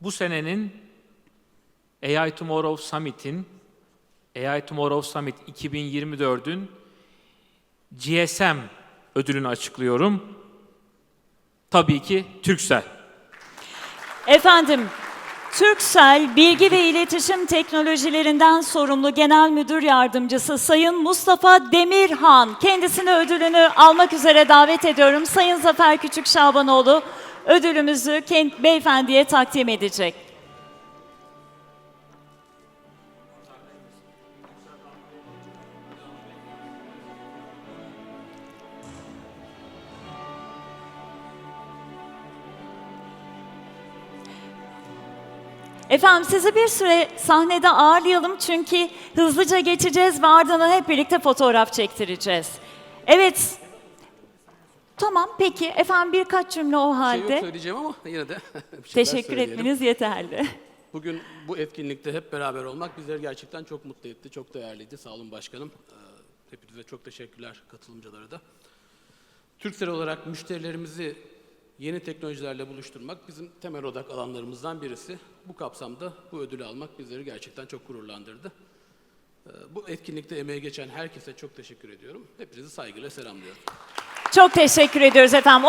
bu senenin AI Tomorrow Summit'in AI Tomorrow Summit 2024'ün GSM ödülünü açıklıyorum. Tabii ki Türksel. Efendim, Türksel Bilgi ve İletişim Teknolojilerinden sorumlu Genel Müdür Yardımcısı Sayın Mustafa Demirhan kendisine ödülünü almak üzere davet ediyorum. Sayın Zafer Küçük Şabanoğlu ödülümüzü kend- beyefendiye takdim edecek. Efendim sizi bir süre sahnede ağırlayalım çünkü hızlıca geçeceğiz ve ardından hep birlikte fotoğraf çektireceğiz. Evet. Tamam peki efendim birkaç cümle o Bir şey yok halde. söyleyeceğim ama yine de bir şeyler Teşekkür söyleyelim. etmeniz yeterli. Bugün bu etkinlikte hep beraber olmak bizleri gerçekten çok mutlu etti. Çok değerliydi. Sağ olun başkanım. Ee, Hepinize çok teşekkürler katılımcılara da. Türksel olarak müşterilerimizi yeni teknolojilerle buluşturmak bizim temel odak alanlarımızdan birisi. Bu kapsamda bu ödülü almak bizleri gerçekten çok gururlandırdı. Ee, Bu etkinlikte emeği geçen herkese çok teşekkür ediyorum. Hepinizi saygıyla selamlıyorum. Çok teşekkür ediyoruz efendim.